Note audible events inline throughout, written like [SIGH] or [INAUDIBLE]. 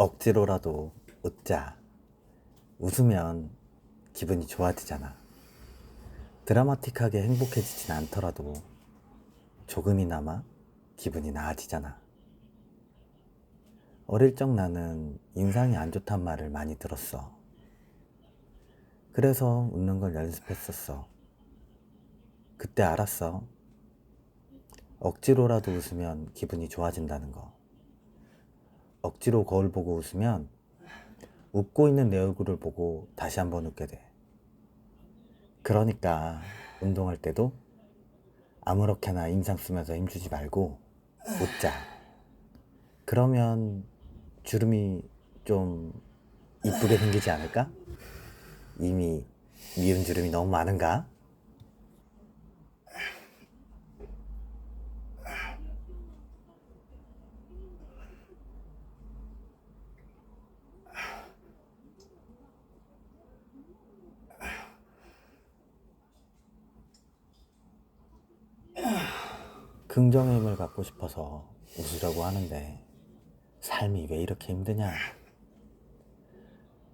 억지로라도 웃자. 웃으면 기분이 좋아지잖아. 드라마틱하게 행복해지진 않더라도 조금이나마 기분이 나아지잖아. 어릴 적 나는 인상이 안 좋단 말을 많이 들었어. 그래서 웃는 걸 연습했었어. 그때 알았어. 억지로라도 웃으면 기분이 좋아진다는 거. 억지로 거울 보고 웃으면 웃고 있는 내 얼굴을 보고 다시 한번 웃게 돼. 그러니까 운동할 때도 아무렇게나 인상 쓰면서 힘주지 말고 웃자. 그러면 주름이 좀 이쁘게 생기지 않을까? 이미 미운 주름이 너무 많은가? 긍정의 힘을 갖고 싶어서 웃으려고 하는데 삶이 왜 이렇게 힘드냐?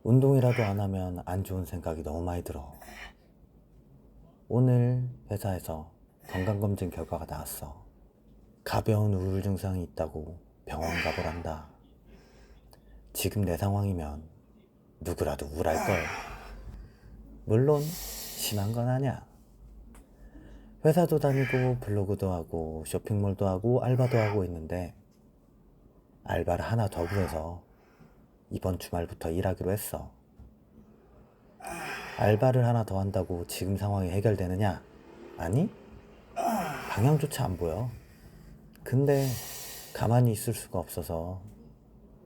운동이라도 안 하면 안 좋은 생각이 너무 많이 들어. 오늘 회사에서 건강검진 결과가 나왔어. 가벼운 우울 증상이 있다고 병원 가보란다. 지금 내 상황이면 누구라도 우울할 걸. 물론 심한 건 아니야. 회사도 다니고 블로그도 하고 쇼핑몰도 하고 알바도 하고 있는데 알바를 하나 더 구해서 이번 주말부터 일하기로 했어. 알바를 하나 더 한다고 지금 상황이 해결되느냐? 아니? 방향조차 안 보여. 근데 가만히 있을 수가 없어서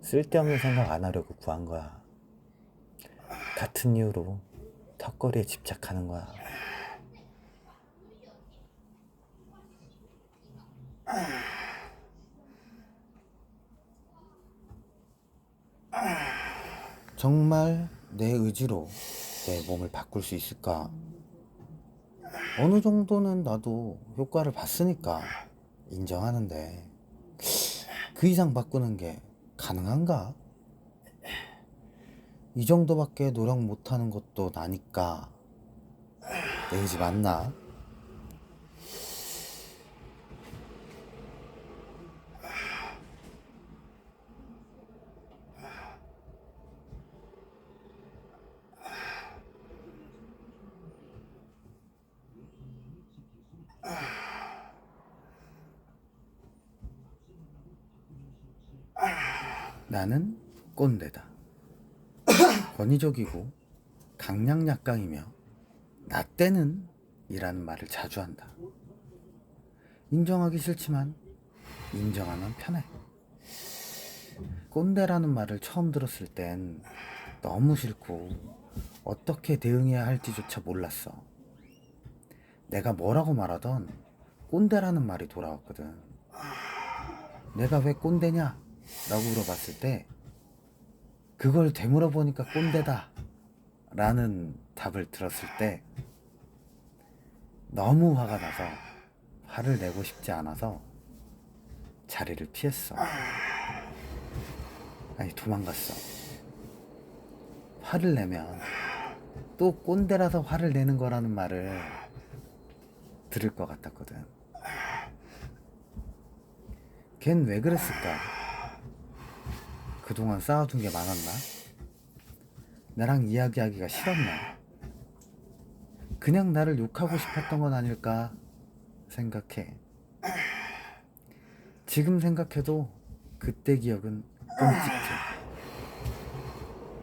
쓸데없는 생각 안 하려고 구한 거야. 같은 이유로 턱걸이에 집착하는 거야. 정말 내 의지로 내 몸을 바꿀 수 있을까? 어느 정도는 나도 효과를 봤으니까 인정하는데 그 이상 바꾸는 게 가능한가? 이 정도밖에 노력 못하는 것도 나니까 내 의지 맞나? 나는 꼰대다. 권위적이고 강약약강이며 나 때는 이라는 말을 자주 한다. 인정하기 싫지만 인정하면 편해. 꼰대라는 말을 처음 들었을 땐 너무 싫고 어떻게 대응해야 할지조차 몰랐어. 내가 뭐라고 말하던 꼰대라는 말이 돌아왔거든. 내가 왜 꼰대냐? 라고 물어봤을 때 그걸 되물어보니까 꼰대다 라는 답을 들었을 때 너무 화가 나서 화를 내고 싶지 않아서 자리를 피했어. 아니 도망갔어. 화를 내면 또 꼰대라서 화를 내는 거라는 말을 들을 것 같았거든. 걘 왜 그랬을까? 그동안 쌓아둔 게 많았나? 나랑 이야기하기가 싫었나? 그냥 나를 욕하고 싶었던 건 아닐까 생각해. 지금 생각해도 그때 기억은 끔찍해.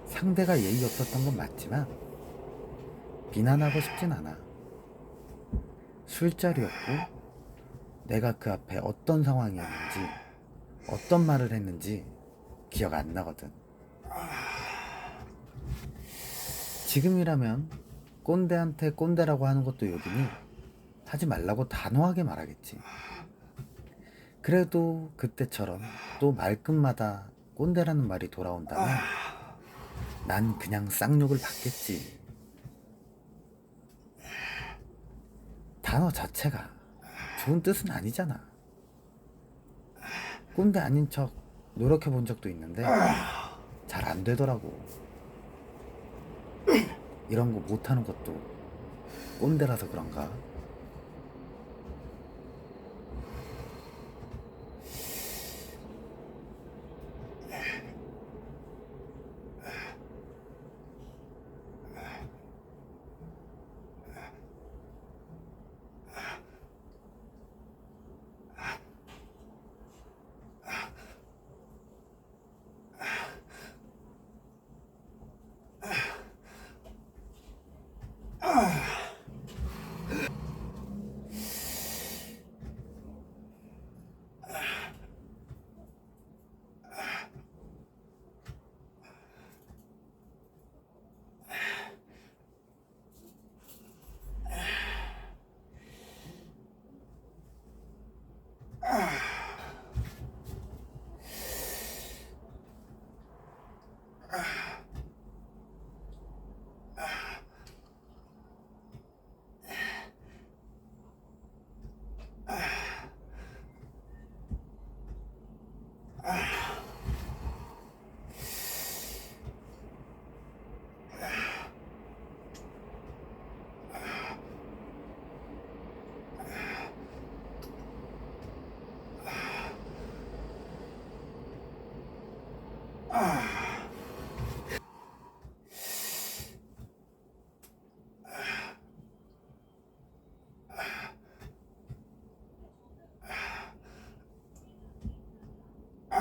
상대가 예의 없었던 건 맞지만 비난하고 싶진 않아. 술자리였고 내가 그 앞에 어떤 상황이었는지 어떤 말을 했는지 기억 안 나거든. 지금이라면 꼰대한테 꼰대라고 하는 것도 욕이니 하지 말라고 단호하게 말하겠지. 그래도 그때처럼 또 말끝마다 꼰대라는 말이 돌아온다면 난 그냥 쌍욕을 받겠지. 단어 자체가 좋은 뜻은 아니잖아. 꼰대 아닌 척 노력해 본 적도 있는데 잘 안 되더라고. 이런 거 못하는 것도 꼰대라서 그런가?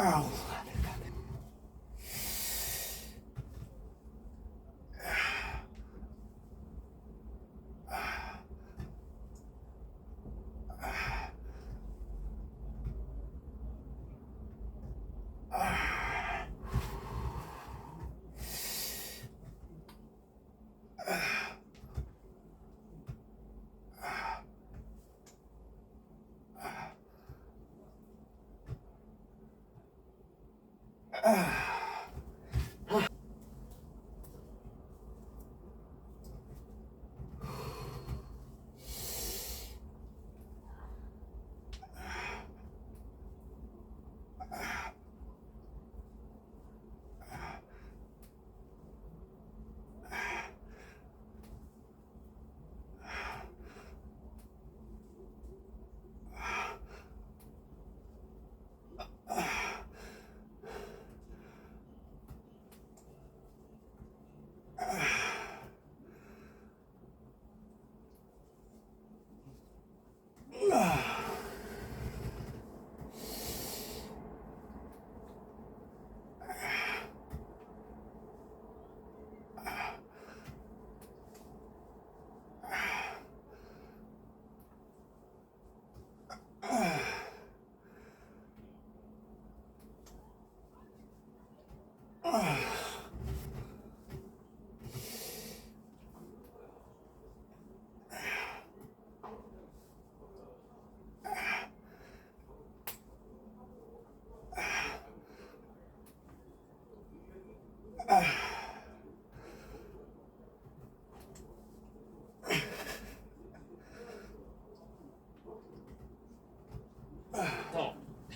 Wow. 더 [SIGHS] [SIGHS]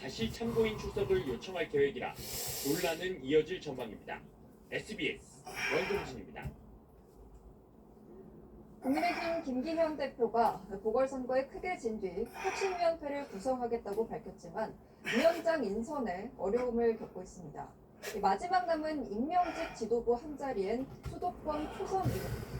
다시 참고인 출석을 요청할 계획이라 논란은 이어질 전망입니다. SBS 원동진입니다. 국민의힘 김기현 대표가 보궐선거에 크게 진 뒤 혁신위원회를 구성하겠다고 밝혔지만 위원장 인선에 어려움을 겪고 있습니다. 이 마지막 남은 임명직 지도부 한 자리엔 수도권 초선 의원,